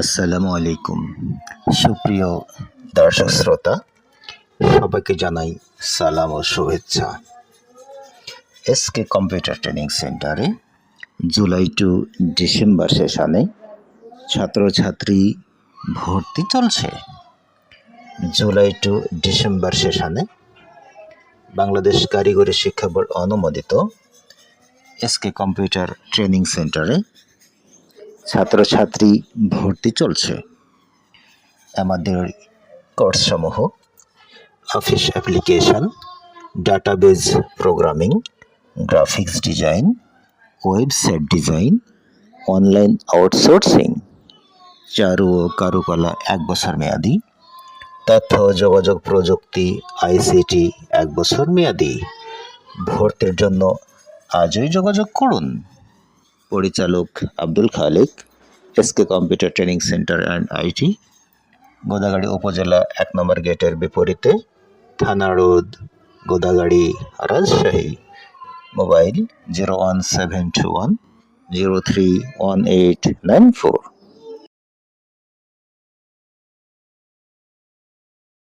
আসসালামু আলাইকুম। সুপ্রিয় দর্শক শ্রোতা, সবাইকে জানাই সালাম ও শুভেচ্ছা। এসকে কম্পিউটার ট্রেনিং সেন্টারে জুলাই টু ডিসেম্বর সেশনে ছাত্রছাত্রী ভর্তি চলছে। জুলাই টু ডিসেম্বর সেশনে বাংলাদেশ কারিগরি শিক্ষা বোর্ড অনুমোদিত এসকে কম্পিউটার ট্রেনিং সেন্টারে ছাত্রছাত্রী ভর্তি চলছে। আমাদের কোর্সসমূহ office application database programming graphics design website design online outsourcing চারু ও কারুকলা এক বছর মেয়াদি, তথ্য যোগাযোগ প্রযুক্তি আইসিটি এক বছর মেয়াদি। ভর্তির জন্য আজই যোগাযোগ করুন। পরিচালক Abdul Khalek, SK computer training centre and IT, Godagari উপজেলা এক নম্বর গেটের বিপরীতে থানা road, Godagari Rajshahi. Mobile zero one seven two one, zero three one eight nine four.